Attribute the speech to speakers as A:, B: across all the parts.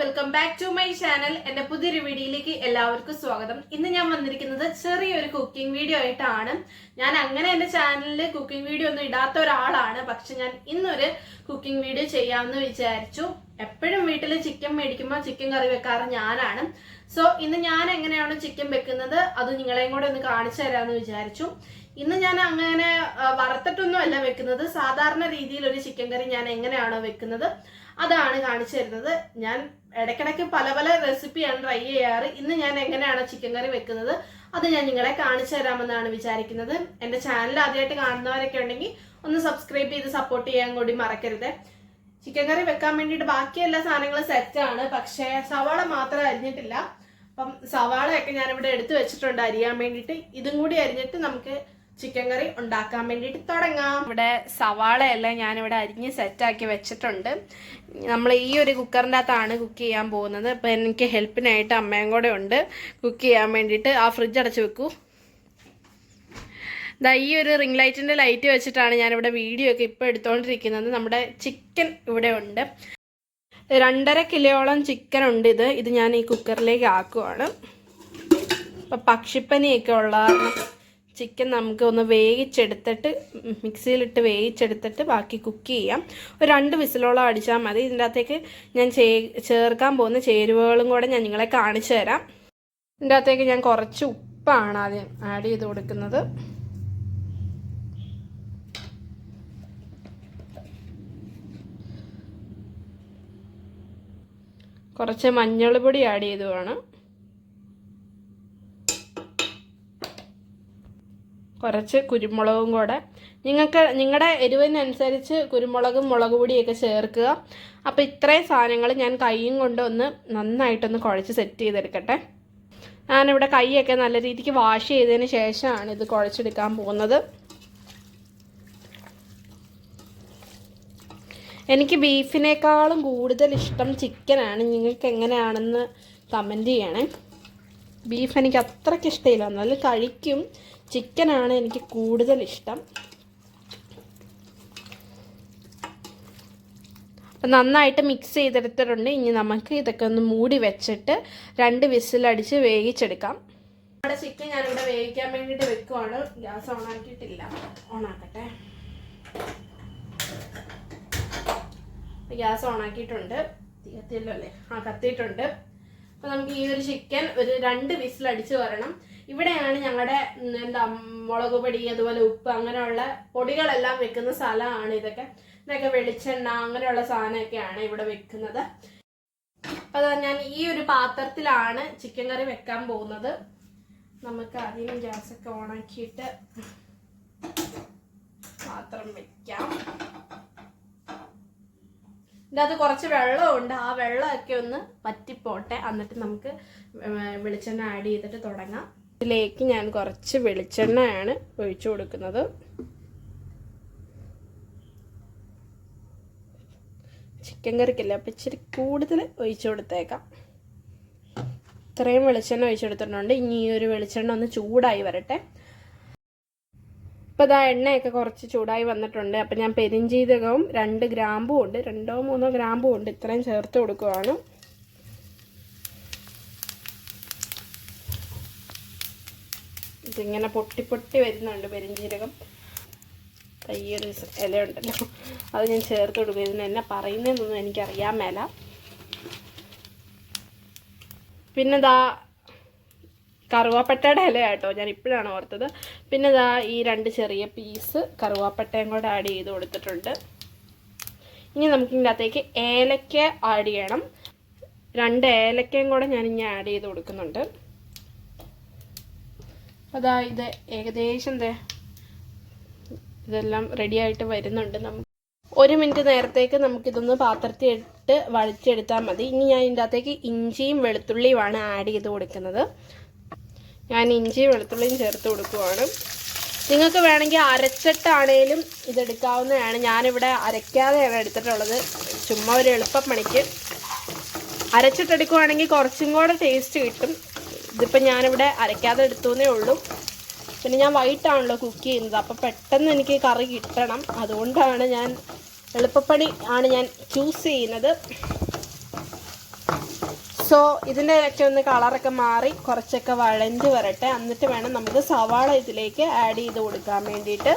A: welcome back to my channel എന്റെ പുതിയൊരു വീഡിയോയിലേക്ക് എല്ലാവർക്കും സ്വാഗതം ഇന്ന് ഞാൻ വന്നിരിക്കുന്നത് ചെറിയൊരു കുക്കിംഗ് വീഡിയോ ആയിട്ടാണ് ഞാൻ അങ്ങനെ എന്റെ ചാനലിൽ കുക്കിംഗ് വീഡിയോ ഒന്നും ഇടാത്ത ഒരാളാണ് പക്ഷെ ഞാൻ ഇന്നൊരു കുക്കിംഗ് വീഡിയോ ചെയ്യാമെന്ന് വിചാരിച്ചു എപ്പോഴും വീട്ടിൽ ചിക്കൻ മേടിക്കുമ്പോൾ ചിക്കൻ കറി വെക്കാറ് ഞാനാണ് സോ ഇന്ന് ഞാൻ എങ്ങനെയാണ് ചിക്കൻ വെക്കുന്നത് അത് നിങ്ങളെയും കൂടെ ഒന്ന് കാണിച്ചു തരാമെന്ന് വിചാരിച്ചു ഇന്ന് ഞാൻ അങ്ങനെ വറുത്തിട്ടൊന്നും അല്ല വെക്കുന്നത് സാധാരണ രീതിയിൽ ഒരു ചിക്കൻ കറി ഞാൻ എങ്ങനെയാണോ വെക്കുന്നത് അതാണ് കാണിച്ചു തരുന്നത് ഞാൻ ഇടയ്ക്കിടയ്ക്ക് പല പല റെസിപ്പിയാണ് ട്രൈ ചെയ്യാറ് ഇന്ന് ഞാൻ എങ്ങനെയാണ് ചിക്കൻ കറി വെക്കുന്നത് അത് ഞാൻ നിങ്ങളെ കാണിച്ചു തരാമെന്നാണ് വിചാരിക്കുന്നത് എൻ്റെ ചാനൽ ആദ്യമായിട്ട് കാണുന്നവരൊക്കെ ഉണ്ടെങ്കിൽ ഒന്ന് സബ്സ്ക്രൈബ് ചെയ്ത് സപ്പോർട്ട് ചെയ്യാൻ കൂടി മറക്കരുത് ചിക്കൻ കറി വെക്കാൻ വേണ്ടിയിട്ട് ബാക്കി എല്ലാ സാധനങ്ങളും സെറ്റാണ് പക്ഷേ സവാള മാത്രം അരിഞ്ഞിട്ടില്ല അപ്പം സവാളയൊക്കെ ഞാനിവിടെ എടുത്തു വെച്ചിട്ടുണ്ട് അരിയാൻ വേണ്ടിയിട്ട് ഇതും കൂടി അരിഞ്ഞിട്ട് നമുക്ക് ചിക്കൻ കറി ഉണ്ടാക്കാൻ വേണ്ടിയിട്ട് തുടങ്ങാം ഇവിടെ സവാള എല്ലാം ഞാനിവിടെ അരിഞ്ഞ് സെറ്റാക്കി വെച്ചിട്ടുണ്ട് നമ്മൾ ഈ ഒരു കുക്കറിൻ്റെ അകത്താണ് കുക്ക് ചെയ്യാൻ പോകുന്നത് അപ്പം എനിക്ക് ഹെൽപ്പിനായിട്ട് അമ്മയും കൂടെ ഉണ്ട് കുക്ക് ചെയ്യാൻ വേണ്ടിയിട്ട് ആ ഫ്രിഡ്ജ് അടച്ചു വെക്കൂ ദാ ഈ ഒരു റിംഗ് ലൈറ്റിൻ്റെ ലൈറ്റ് വെച്ചിട്ടാണ് ഞാനിവിടെ വീഡിയോ ഒക്കെ ഇപ്പോൾ എടുത്തുകൊണ്ടിരിക്കുന്നത് നമ്മുടെ ചിക്കൻ ഇവിടെ ഉണ്ട് രണ്ടര കിലോയോളം ചിക്കൻ ഉണ്ട് ഇത് ഇത് ഞാൻ ഈ കുക്കറിലേക്ക് ആക്കുവാണ് അപ്പം പക്ഷിപ്പനിയൊക്കെ ഉള്ള ചിക്കൻ നമുക്ക് ഒന്ന് വേവിച്ചെടുത്തിട്ട് മിക്സിയിലിട്ട് വേവിച്ചെടുത്തിട്ട് ബാക്കി കുക്ക് ചെയ്യാം ഒരു രണ്ട് വിസിലോളം അടിച്ചാൽ മതി ഇതിൻ്റെ അകത്തേക്ക് ഞാൻ ചേർക്കാൻ പോകുന്ന ചേരുവകളും കൂടെ ഞാൻ നിങ്ങളെ കാണിച്ചു തരാം ഇതിൻ്റെ അകത്തേക്ക് ഞാൻ കുറച്ച് ഉപ്പാണ് ആദ്യം ആഡ് ചെയ്ത് കൊടുക്കുന്നത് കുറച്ച് മഞ്ഞൾ പൊടി ആഡ് ചെയ്തു വേണം കുറച്ച് കുരുമുളകും കൂടെ നിങ്ങൾക്ക് നിങ്ങളുടെ എരിവിനനുസരിച്ച് കുരുമുളകും മുളക് പൊടിയൊക്കെ ചേർക്കുക അപ്പോൾ ഇത്രയും സാധനങ്ങൾ ഞാൻ കൈയും കൊണ്ട് ഒന്ന് നന്നായിട്ടൊന്ന് കുഴച്ച് സെറ്റ് ചെയ്തെടുക്കട്ടെ ഞാനിവിടെ കൈയൊക്കെ നല്ല രീതിക്ക് വാഷ് ചെയ്തതിന് ശേഷമാണ് ഇത് കുഴച്ചെടുക്കാൻ പോകുന്നത് എനിക്ക് ബീഫിനേക്കാളും കൂടുതൽ ഇഷ്ടം ചിക്കനാണ് നിങ്ങൾക്ക് എങ്ങനെയാണെന്ന് കമൻറ്റ് ചെയ്യണേ ബീഫ് എനിക്ക് അത്രയ്ക്ക് ഇഷ്ടമില്ല നല്ല കഴിക്കും ചിക്കനാണ് എനിക്ക് കൂടുതൽ ഇഷ്ടം നന്നായിട്ട് മിക്സ് ചെയ്തെടുത്തിട്ടുണ്ട് ഇനി നമുക്ക് ഇതൊക്കെ ഒന്ന് മൂടി വെച്ചിട്ട് രണ്ട് വിസിലടിച്ച് വേവിച്ചെടുക്കാം നമ്മുടെ ചിക്കൻ ഞാനിവിടെ വേവിക്കാൻ വേണ്ടിയിട്ട് വെക്കുവാണ് ഗ്യാസ് ഓണാക്കിയിട്ടില്ല ആക്കട്ടെ ഗ്യാസ് ഓണാക്കിയിട്ടുണ്ട് തീയത്തില്ലല്ലേ ആ കത്തിയിട്ടുണ്ട് അപ്പോൾ നമുക്ക് ഈ ഒരു ചിക്കൻ ഒരു രണ്ട് വിസിൽ അടിച്ച് വരണം ഇവിടെയാണ് ഞങ്ങളുടെ എന്താ മുളക് പൊടി അതുപോലെ ഉപ്പ് അങ്ങനെയുള്ള പൊടികളെല്ലാം വെക്കുന്ന സ്ഥലമാണ് ഇതൊക്കെ ഇതൊക്കെ വെളിച്ചെണ്ണ അങ്ങനെയുള്ള സാധനമൊക്കെയാണ് ഇവിടെ വെക്കുന്നത് അപ്പോൾ ഞാൻ ഈ ഒരു പാത്രത്തിലാണ് ചിക്കൻ കറി വെക്കാൻ പോകുന്നത് നമുക്ക് ആദ്യം ഗ്യാസൊക്കെ ഓണാക്കിയിട്ട് പാത്രം വെക്കാം ഇതിനകത്ത് കുറച്ച് വെള്ളമുണ്ട് ആ വെള്ളമൊക്കെ ഒന്ന് പറ്റിപ്പോട്ടെ എന്നിട്ട് നമുക്ക് വെളിച്ചെണ്ണ ആഡ് ചെയ്തിട്ട് തുടങ്ങാം ഇതിലേക്ക് ഞാൻ കുറച്ച് വെളിച്ചെണ്ണയാണ് ഒഴിച്ചു കൊടുക്കുന്നത് ചിക്കൻ കറിക്കില്ല അപ്പം ഇച്ചിരി കൂടുതൽ ഒഴിച്ചു കൊടുത്തേക്കാം ഇത്രയും വെളിച്ചെണ്ണ കൊടുത്തിട്ടുണ്ട് ഇനി ഈ ഒരു വെളിച്ചെണ്ണ ഒന്ന് ചൂടായി വരട്ടെ ഇപ്പോൾ ഇതാ എണ്ണയൊക്കെ കുറച്ച് ചൂടായി വന്നിട്ടുണ്ട് അപ്പോൾ ഞാൻ പെരിഞ്ജീരകവും രണ്ട് ഗ്രാമ്പും ഉണ്ട് രണ്ടോ മൂന്നോ ഗ്രാമ്പും ഉണ്ട് ഇത്രയും ചേർത്ത് കൊടുക്കുവാണ് ഇതിങ്ങനെ പൊട്ടി പൊട്ടി വരുന്നുണ്ട് പെരിഞ്ചീരകം തയ്യൊരു ഇല ഉണ്ടല്ലോ അത് ഞാൻ ചേർത്ത് കൊടുക്കും ഇതിന് എന്നെ പറയുന്നതെന്നൊന്നും എനിക്കറിയാൻ മേല പിന്നെന്താ കറുവാപ്പട്ടയുടെ ഇല കേട്ടോ ഞാൻ ഇപ്പോഴാണ് ഓർത്തത് പിന്നെ ഇതാ ഈ രണ്ട് ചെറിയ പീസ് കറുവാപ്പട്ടയും കൂടെ ആഡ് ചെയ്ത് കൊടുത്തിട്ടുണ്ട് ഇനി നമുക്ക് ഇതിൻ്റെ അകത്തേക്ക് ഏലക്ക ആഡ് ചെയ്യണം രണ്ട് ഏലക്കയും കൂടെ ഞാൻ ഇനി ആഡ് ചെയ്ത് കൊടുക്കുന്നുണ്ട് അതാ ഇത് ഏകദേശം എന്താ ഇതെല്ലാം റെഡി ആയിട്ട് വരുന്നുണ്ട് നമുക്ക് ഒരു മിനിറ്റ് നേരത്തേക്ക് നമുക്കിതൊന്ന് പാത്രത്തിൽ ഇട്ട് വളിച്ചെടുത്താൽ മതി ഇനി ഞാൻ ഇതിൻ്റെ അകത്തേക്ക് ഇഞ്ചിയും വെളുത്തുള്ളിയുമാണ് ആഡ് ചെയ്ത് കൊടുക്കുന്നത് ഞാൻ ഇഞ്ചി വെളുത്തുള്ളിയും ചേർത്ത് കൊടുക്കുവാണ് നിങ്ങൾക്ക് വേണമെങ്കിൽ അരച്ചിട്ടാണേലും ഇതെടുക്കാവുന്നതാണ് ഞാനിവിടെ അരയ്ക്കാതെയാണ് എടുത്തിട്ടുള്ളത് ചുമ്മാ ഒരു പണിക്ക് അരച്ചിട്ടെടുക്കുവാണെങ്കിൽ കുറച്ചും കൂടെ ടേസ്റ്റ് കിട്ടും ഇതിപ്പോൾ ഞാനിവിടെ അരയ്ക്കാതെ എന്നേ ഉള്ളൂ പിന്നെ ഞാൻ വൈകിട്ടാണല്ലോ കുക്ക് ചെയ്യുന്നത് അപ്പോൾ പെട്ടെന്ന് എനിക്ക് കറി കിട്ടണം അതുകൊണ്ടാണ് ഞാൻ എളുപ്പപ്പണി ആണ് ഞാൻ ചൂസ് ചെയ്യുന്നത് സോ ഇതിൻ്റെയൊക്കെ ഒന്ന് കളറൊക്കെ മാറി കുറച്ചൊക്കെ വഴഞ്ഞ് വരട്ടെ എന്നിട്ട് വേണം നമുക്ക് സവാള ഇതിലേക്ക് ആഡ് ചെയ്ത് കൊടുക്കാൻ വേണ്ടിയിട്ട്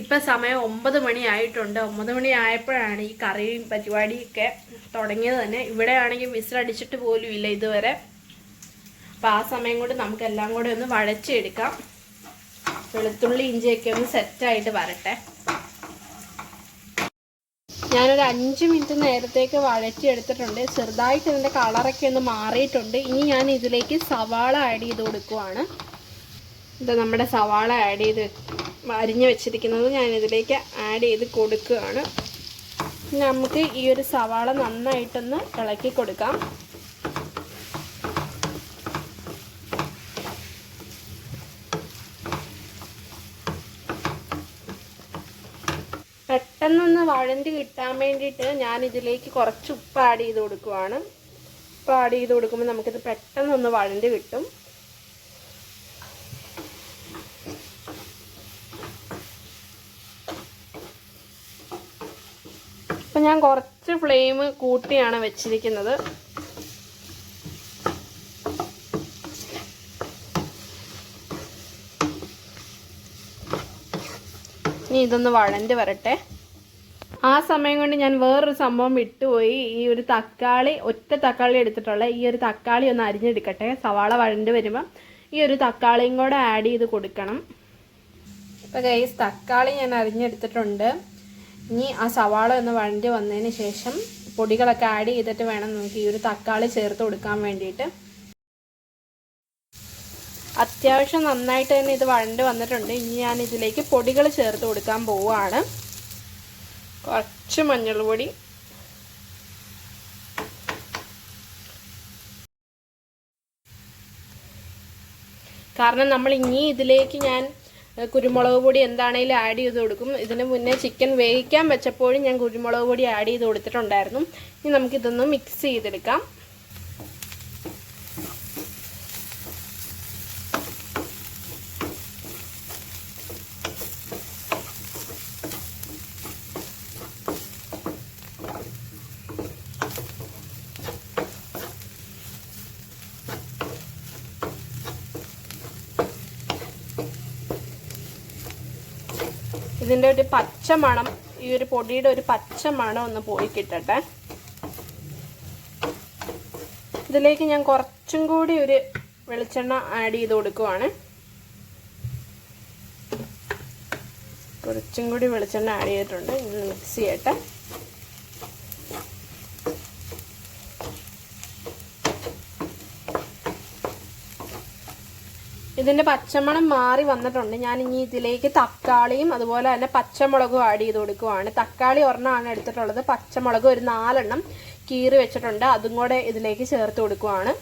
A: ഇപ്പം സമയം ഒമ്പത് മണി ആയിട്ടുണ്ട് ഒമ്പത് മണി ആയപ്പോഴാണ് ഈ കറിയും പരിപാടിയൊക്കെ തുടങ്ങിയത് തന്നെ ഇവിടെ ആണെങ്കിൽ മിസ്സടിച്ചിട്ട് പോലും ഇല്ല ഇതുവരെ അപ്പോൾ ആ സമയം കൊണ്ട് നമുക്കെല്ലാം കൂടെ ഒന്ന് വഴച്ചെടുക്കാം വെളുത്തുള്ളി ഇഞ്ചിയൊക്കെ ഒന്ന് സെറ്റായിട്ട് വരട്ടെ ഞാനൊരു അഞ്ച് മിനിറ്റ് നേരത്തേക്ക് വഴറ്റിയെടുത്തിട്ടുണ്ട് ചെറുതായിട്ട് ഇതിൻ്റെ കളറൊക്കെ ഒന്ന് മാറിയിട്ടുണ്ട് ഇനി ഞാൻ ഇതിലേക്ക് സവാള ആഡ് ചെയ്ത് കൊടുക്കുവാണ് ഇത് നമ്മുടെ സവാള ആഡ് ചെയ്ത് അരിഞ്ഞ് വെച്ചിരിക്കുന്നത് ഞാൻ ഇതിലേക്ക് ആഡ് ചെയ്ത് കൊടുക്കുകയാണ് നമുക്ക് ഈ ഒരു സവാള നന്നായിട്ടൊന്ന് ഇളക്കി കൊടുക്കാം പെട്ടെന്നൊന്ന് വഴണ്ടി കിട്ടാൻ വേണ്ടിയിട്ട് ഞാൻ ഇതിലേക്ക് കുറച്ച് ഉപ്പ് ആഡ് ചെയ്ത് കൊടുക്കുവാണ് ഉപ്പ് ആഡ് ചെയ്ത് കൊടുക്കുമ്പോൾ നമുക്കിത് പെട്ടെന്നൊന്ന് വഴണ്ടി കിട്ടും അപ്പം ഞാൻ കുറച്ച് ഫ്ലെയിം കൂട്ടിയാണ് വെച്ചിരിക്കുന്നത് ഇനി ഇതൊന്ന് വഴണ്ടി വരട്ടെ ആ സമയം കൊണ്ട് ഞാൻ വേറൊരു സംഭവം വിട്ടുപോയി ഈ ഒരു തക്കാളി ഒറ്റ തക്കാളി എടുത്തിട്ടുള്ള ഈ ഒരു തക്കാളി ഒന്ന് അരിഞ്ഞെടുക്കട്ടെ സവാള വഴണ്ട് വരുമ്പോൾ ഈ ഒരു തക്കാളിയും കൂടെ ആഡ് ചെയ്ത് കൊടുക്കണം ഇപ്പോൾ ഗൈസ് തക്കാളി ഞാൻ അരിഞ്ഞെടുത്തിട്ടുണ്ട് ഇനി ആ സവാള ഒന്ന് വഴണ്ട് വന്നതിന് ശേഷം പൊടികളൊക്കെ ആഡ് ചെയ്തിട്ട് വേണം നമുക്ക് ഈ ഒരു തക്കാളി ചേർത്ത് കൊടുക്കാൻ വേണ്ടിയിട്ട് അത്യാവശ്യം നന്നായിട്ട് തന്നെ ഇത് വഴണ്ട് വന്നിട്ടുണ്ട് ഇനി ഞാൻ ഇതിലേക്ക് പൊടികൾ ചേർത്ത് കൊടുക്കാൻ പോവുകയാണ് കുറച്ച് മഞ്ഞൾ പൊടി കാരണം നമ്മൾ ഇനി ഇതിലേക്ക് ഞാൻ കുരുമുളക് പൊടി എന്താണെങ്കിലും ആഡ് ചെയ്ത് കൊടുക്കും ഇതിന് മുന്നേ ചിക്കൻ വേവിക്കാൻ വെച്ചപ്പോഴും ഞാൻ കുരുമുളക് പൊടി ആഡ് ചെയ്ത് കൊടുത്തിട്ടുണ്ടായിരുന്നു ഇനി നമുക്കിതൊന്ന് മിക്സ് ചെയ്തെടുക്കാം ഇതിൻ്റെ ഒരു പച്ച മണം ഈ ഒരു പൊടിയുടെ ഒരു പച്ച മണം ഒന്ന് പോയി കിട്ടട്ടെ ഇതിലേക്ക് ഞാൻ കുറച്ചും കൂടി ഒരു വെളിച്ചെണ്ണ ആഡ് ചെയ്ത് കൊടുക്കുവാണ് കുറച്ചും കൂടി വെളിച്ചെണ്ണ ആഡ് ചെയ്തിട്ടുണ്ട് മിക്സ് ചെയ്യട്ടെ ഇതിൻ്റെ പച്ചമണം മാറി വന്നിട്ടുണ്ട് ഞാൻ ഇനി ഇതിലേക്ക് തക്കാളിയും അതുപോലെ തന്നെ പച്ചമുളകും ആഡ് ചെയ്ത് കൊടുക്കുവാണ് തക്കാളി ഒരെണ്ണമാണ് എടുത്തിട്ടുള്ളത് പച്ചമുളക് ഒരു നാലെണ്ണം കീറി വെച്ചിട്ടുണ്ട് അതും കൂടെ ഇതിലേക്ക് ചേർത്ത് കൊടുക്കുവാണ്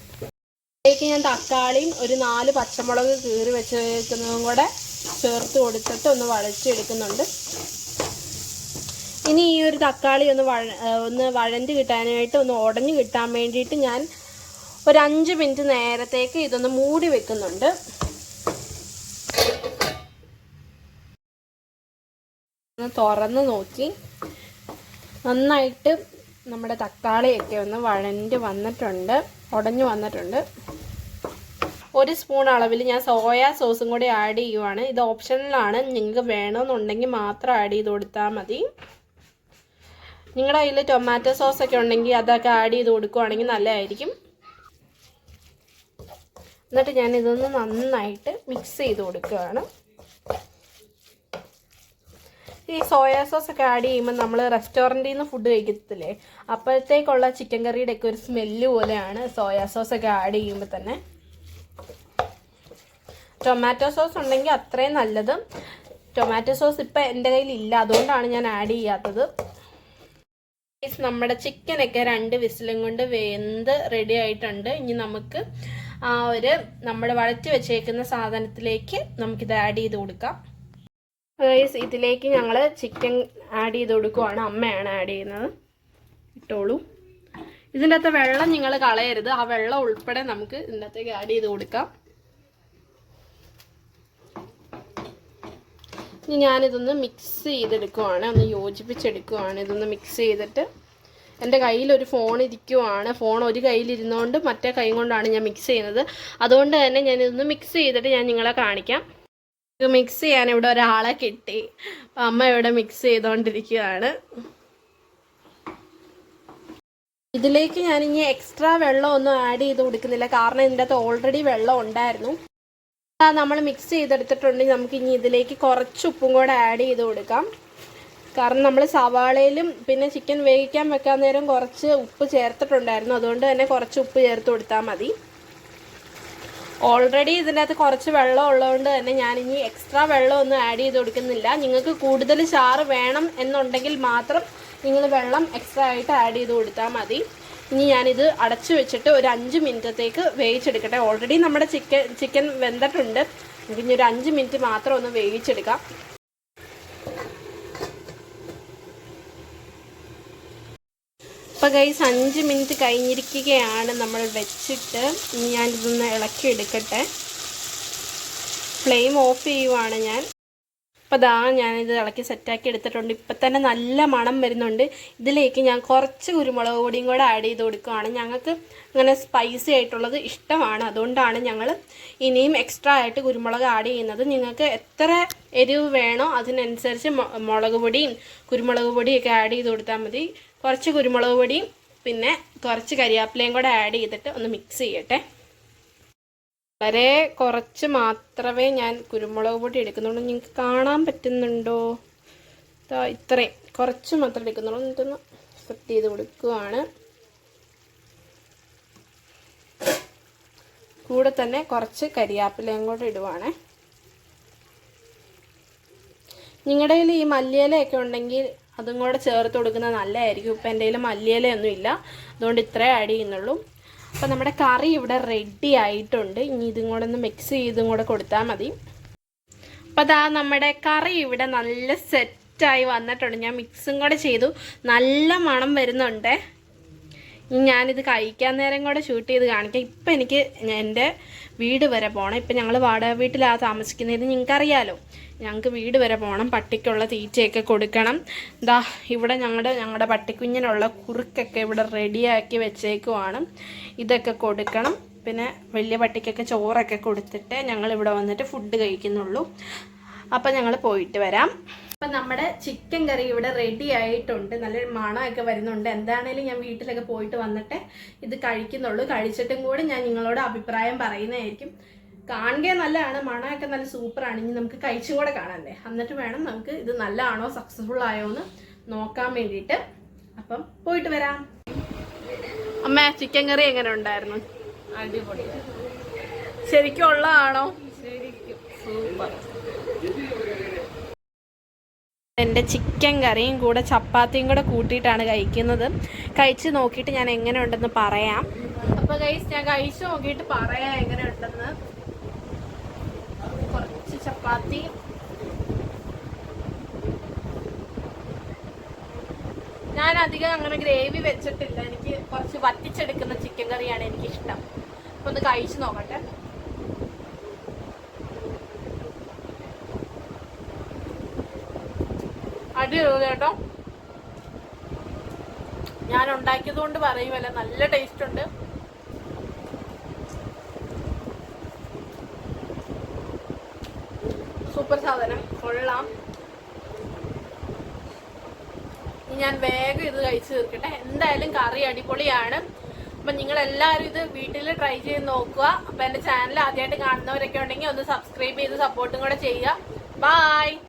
A: ഇതിലേക്ക് ഞാൻ തക്കാളിയും ഒരു നാല് പച്ചമുളക് കീറി വെച്ചിരിക്കുന്നതും കൂടെ ചേർത്ത് കൊടുത്തിട്ട് ഒന്ന് വളച്ചെടുക്കുന്നുണ്ട് ഇനി ഈ ഒരു തക്കാളി ഒന്ന് വഴ ഒന്ന് വഴഞ്ഞ് കിട്ടാനായിട്ട് ഒന്ന് ഉടഞ്ഞു കിട്ടാൻ വേണ്ടിയിട്ട് ഞാൻ ഒരു അഞ്ച് മിനിറ്റ് നേരത്തേക്ക് ഇതൊന്ന് മൂടി വെക്കുന്നുണ്ട് തുറന്ന് നോക്കി നന്നായിട്ട് നമ്മുടെ തക്കാളിയൊക്കെ ഒന്ന് വഴണ്ട് വന്നിട്ടുണ്ട് ഉടഞ്ഞു വന്നിട്ടുണ്ട് ഒരു സ്പൂൺ അളവിൽ ഞാൻ സോയാ സോസും കൂടി ആഡ് ചെയ്യുവാണ് ഇത് ഓപ്ഷനിലാണ് നിങ്ങൾക്ക് വേണമെന്നുണ്ടെങ്കിൽ മാത്രം ആഡ് ചെയ്ത് കൊടുത്താൽ മതി നിങ്ങളുടെ കയ്യിൽ ടൊമാറ്റോ സോസ് ഒക്കെ ഉണ്ടെങ്കിൽ അതൊക്കെ ആഡ് ചെയ്ത് കൊടുക്കുവാണെങ്കിൽ നല്ലതായിരിക്കും എന്നിട്ട് ഞാൻ ഇതൊന്ന് നന്നായിട്ട് മിക്സ് ചെയ്ത് കൊടുക്കുകയാണ് ഈ സോയാ സോസ് ഒക്കെ ആഡ് ചെയ്യുമ്പോൾ നമ്മൾ റെസ്റ്റോറൻറ്റിൽ നിന്ന് ഫുഡ് കഴിക്കത്തില്ലേ അപ്പോഴത്തേക്കുള്ള ചിക്കൻ കറിയുടെ ഒക്കെ ഒരു സ്മെല്ല് പോലെയാണ് സോയാ സോസ് ഒക്കെ ആഡ് ചെയ്യുമ്പോൾ തന്നെ ടൊമാറ്റോ സോസ് ഉണ്ടെങ്കിൽ അത്രയും നല്ലത് ടൊമാറ്റോ സോസ് ഇപ്പം എൻ്റെ കയ്യിൽ ഇല്ല അതുകൊണ്ടാണ് ഞാൻ ആഡ് ചെയ്യാത്തത് നമ്മുടെ ചിക്കനൊക്കെ രണ്ട് വിസിലും കൊണ്ട് വെന്ത് റെഡി ആയിട്ടുണ്ട് ഇനി നമുക്ക് ആ ഒരു നമ്മൾ വഴറ്റി വെച്ചേക്കുന്ന സാധനത്തിലേക്ക് നമുക്കിത് ആഡ് ചെയ്ത് കൊടുക്കാം ഗൈസ് ഇതിലേക്ക് ഞങ്ങൾ ചിക്കൻ ആഡ് ചെയ്ത് കൊടുക്കുവാണ് അമ്മയാണ് ആഡ് ചെയ്യുന്നത് ഇട്ടോളൂ ഇതിൻ്റെ അകത്ത് വെള്ളം നിങ്ങൾ കളയരുത് ആ വെള്ളം ഉൾപ്പെടെ നമുക്ക് ഇതിൻ്റെ അകത്തേക്ക് ആഡ് ചെയ്ത് കൊടുക്കാം ഇനി ഞാനിതൊന്ന് മിക്സ് ചെയ്തെടുക്കുവാണ് ഒന്ന് യോജിപ്പിച്ചെടുക്കുവാണ് ഇതൊന്ന് മിക്സ് ചെയ്തിട്ട് എൻ്റെ കയ്യിലൊരു ഫോൺ ഇരിക്കുവാണ് ഫോൺ ഒരു കയ്യിലിരുന്നുകൊണ്ട് മറ്റേ കൈ കൊണ്ടാണ് ഞാൻ മിക്സ് ചെയ്യുന്നത് അതുകൊണ്ട് തന്നെ ഞാനിതൊന്ന് മിക്സ് ചെയ്തിട്ട് ഞാൻ നിങ്ങളെ കാണിക്കാം മിക്സ് ചെയ്യാൻ ഇവിടെ ഒരാളെ കിട്ടി അപ്പം അമ്മ ഇവിടെ മിക്സ് ചെയ്തുകൊണ്ടിരിക്കുകയാണ് ഇതിലേക്ക് ഞാൻ ഇനി എക്സ്ട്രാ വെള്ളമൊന്നും ആഡ് ചെയ്ത് കൊടുക്കുന്നില്ല കാരണം ഇതിൻ്റെ അകത്ത് ഓൾറെഡി വെള്ളം ഉണ്ടായിരുന്നു നമ്മൾ മിക്സ് ചെയ്തെടുത്തിട്ടുണ്ടെങ്കിൽ നമുക്ക് ഇനി ഇതിലേക്ക് കുറച്ച് ഉപ്പും കൂടെ ആഡ് ചെയ്ത് കൊടുക്കാം കാരണം നമ്മൾ സവാളയിലും പിന്നെ ചിക്കൻ വേവിക്കാൻ വെക്കാൻ നേരം കുറച്ച് ഉപ്പ് ചേർത്തിട്ടുണ്ടായിരുന്നു അതുകൊണ്ട് തന്നെ കുറച്ച് ഉപ്പ് ചേർത്ത് കൊടുത്താൽ മതി ഓൾറെഡി ഇതിനകത്ത് കുറച്ച് വെള്ളം ഉള്ളതുകൊണ്ട് തന്നെ ഞാൻ ഇനി എക്സ്ട്രാ വെള്ളമൊന്നും ആഡ് ചെയ്ത് കൊടുക്കുന്നില്ല നിങ്ങൾക്ക് കൂടുതൽ ചാറ് വേണം എന്നുണ്ടെങ്കിൽ മാത്രം നിങ്ങൾ വെള്ളം എക്സ്ട്രാ ആയിട്ട് ആഡ് ചെയ്ത് കൊടുത്താൽ മതി ഇനി ഞാനിത് അടച്ചു വെച്ചിട്ട് ഒരു അഞ്ച് മിനിറ്റത്തേക്ക് വേവിച്ചെടുക്കട്ടെ ഓൾറെഡി നമ്മുടെ ചിക്കൻ ചിക്കൻ വെന്തിട്ടുണ്ട് ഇനി ഒരു അഞ്ച് മിനിറ്റ് മാത്രം ഒന്ന് വേവിച്ചെടുക്കാം അപ്പോൾ ഗൈസ് അഞ്ച് മിനിറ്റ് കഴിഞ്ഞിരിക്കുകയാണ് നമ്മൾ വെച്ചിട്ട് ഞാനിതൊന്ന് ഇളക്കി എടുക്കട്ടെ ഫ്ലെയിം ഓഫ് ചെയ്യുവാണ് ഞാൻ അപ്പോൾ ദാ ഞാനിത് ഇളക്കി സെറ്റാക്കി എടുത്തിട്ടുണ്ട് ഇപ്പം തന്നെ നല്ല മണം വരുന്നുണ്ട് ഇതിലേക്ക് ഞാൻ കുറച്ച് കുരുമുളക് പൊടിയും കൂടെ ആഡ് ചെയ്ത് കൊടുക്കുകയാണ് ഞങ്ങൾക്ക് അങ്ങനെ സ്പൈസി ആയിട്ടുള്ളത് ഇഷ്ടമാണ് അതുകൊണ്ടാണ് ഞങ്ങൾ ഇനിയും എക്സ്ട്രാ ആയിട്ട് കുരുമുളക് ആഡ് ചെയ്യുന്നത് നിങ്ങൾക്ക് എത്ര എരിവ് വേണോ അതിനനുസരിച്ച് മുളക് പൊടിയും കുരുമുളക് പൊടിയൊക്കെ ആഡ് ചെയ്ത് കൊടുത്താൽ മതി കുറച്ച് കുരുമുളക് പൊടിയും പിന്നെ കുറച്ച് കരിയാപ്പിലയും കൂടെ ആഡ് ചെയ്തിട്ട് ഒന്ന് മിക്സ് ചെയ്യട്ടെ വളരെ കുറച്ച് മാത്രമേ ഞാൻ കുരുമുളക് പൊടി എടുക്കുന്നുള്ളൂ നിങ്ങൾക്ക് കാണാൻ പറ്റുന്നുണ്ടോ ഇത്രയും കുറച്ച് മാത്രം എടുക്കുന്നുള്ളൂ എന്നിട്ടൊന്ന് സെറ്റ് ചെയ്ത് കൊടുക്കുവാണ് കൂടെ തന്നെ കുറച്ച് കരിയാപ്പിലയും കൂടെ ഇടുവാണേ നിങ്ങളുടെ കയ്യിൽ ഈ മല്ലിയിലയൊക്കെ ഉണ്ടെങ്കിൽ അതും കൂടെ ചേർത്ത് കൊടുക്കുന്നത് നല്ലതായിരിക്കും ഇപ്പം എൻ്റെ കയ്യിൽ മല്ലിയിലൊന്നും ഇല്ല അതുകൊണ്ട് ഇത്രേ ആഡ് ചെയ്യുന്നുള്ളൂ അപ്പോൾ നമ്മുടെ കറി ഇവിടെ റെഡി ആയിട്ടുണ്ട് ഇനി ഇതും കൂടെ ഒന്ന് മിക്സ് ചെയ്തും കൂടെ കൊടുത്താൽ മതി അപ്പോൾ അതാ നമ്മുടെ കറി ഇവിടെ നല്ല സെറ്റായി വന്നിട്ടുണ്ട് ഞാൻ മിക്സും കൂടെ ചെയ്തു നല്ല മണം വരുന്നുണ്ടേ ഞാനിത് കഴിക്കാൻ നേരം കൂടെ ഷൂട്ട് ചെയ്ത് കാണിക്കാം ഇപ്പം എനിക്ക് എൻ്റെ വീട് വരെ പോകണം ഇപ്പം ഞങ്ങൾ വാടക വീട്ടിലാണ് താമസിക്കുന്നത് നിങ്ങൾക്കറിയാലോ ഞങ്ങൾക്ക് വീട് വരെ പോകണം പട്ടിക്കുള്ള തീറ്റയൊക്കെ കൊടുക്കണം ദാ ഇവിടെ ഞങ്ങളുടെ ഞങ്ങളുടെ പട്ടിക്കുഞ്ഞിനുള്ള കുറുക്കൊക്കെ ഇവിടെ റെഡിയാക്കി വെച്ചേക്കുവാണ് ഇതൊക്കെ കൊടുക്കണം പിന്നെ വലിയ പട്ടിക്കൊക്കെ ചോറൊക്കെ കൊടുത്തിട്ട് ഞങ്ങൾ ഇവിടെ വന്നിട്ട് ഫുഡ് കഴിക്കുന്നുള്ളൂ അപ്പം ഞങ്ങൾ പോയിട്ട് വരാം അപ്പം നമ്മുടെ ചിക്കൻ കറി ഇവിടെ റെഡി ആയിട്ടുണ്ട് നല്ലൊരു മണമൊക്കെ വരുന്നുണ്ട് എന്താണേലും ഞാൻ വീട്ടിലൊക്കെ പോയിട്ട് വന്നിട്ട് ഇത് കഴിക്കുന്നുള്ളൂ കഴിച്ചിട്ടും കൂടെ ഞാൻ നിങ്ങളോട് അഭിപ്രായം പറയുന്നതായിരിക്കും കാണുക നല്ലതാണ് മണമൊക്കെ നല്ല സൂപ്പറാണ് ഇനി നമുക്ക് കഴിച്ചും കൂടെ കാണാല്ലേ എന്നിട്ട് വേണം നമുക്ക് ഇത് നല്ലതാണോ സക്സസ്ഫുൾ ആയോ എന്ന് നോക്കാൻ വേണ്ടിയിട്ട് അപ്പം പോയിട്ട് വരാം അമ്മ ചിക്കൻ കറി എങ്ങനെ ഉണ്ടായിരുന്നു അടിപൊളി ശരിക്കും ഉള്ളതാണോ ശരിക്കും സൂപ്പർ എൻ്റെ ചിക്കൻ കറിയും കൂടെ ചപ്പാത്തിയും കൂടെ കൂട്ടിയിട്ടാണ് കഴിക്കുന്നത് കഴിച്ച് നോക്കിയിട്ട് ഞാൻ എങ്ങനെ ഉണ്ടെന്ന് പറയാം അപ്പോൾ കഴിച്ച് ഞാൻ കഴിച്ച് നോക്കിയിട്ട് പറയാം എങ്ങനെ ഉണ്ടെന്ന് കുറച്ച് ചപ്പാത്തി ഞാൻ അധികം അങ്ങനെ ഗ്രേവി വെച്ചിട്ടില്ല എനിക്ക് കുറച്ച് വറ്റിച്ചെടുക്കുന്ന ചിക്കൻ കറിയാണ് എനിക്കിഷ്ടം ഒന്ന് കഴിച്ച് നോക്കട്ടെ നൂറ്റി ഇരുപത് കേട്ടോ ഞാൻ ഉണ്ടാക്കിയത് കൊണ്ട് പറയുമല്ല നല്ല ടേസ്റ്റ് ഉണ്ട് സൂപ്പർ സാധനം കൊള്ളാം ഞാൻ വേഗം ഇത് കഴിച്ചു തീർക്കട്ടെ എന്തായാലും കറി അടിപൊളിയാണ് നിങ്ങൾ എല്ലാവരും ഇത് വീട്ടിൽ ട്രൈ ചെയ്ത് നോക്കുക അപ്പൊ എന്റെ ചാനൽ ആദ്യമായിട്ട് കാണുന്നവരൊക്കെ ഉണ്ടെങ്കിൽ ഒന്ന് സബ്സ്ക്രൈബ് ചെയ്ത് സപ്പോർട്ടും കൂടെ ചെയ്യുക ബായ്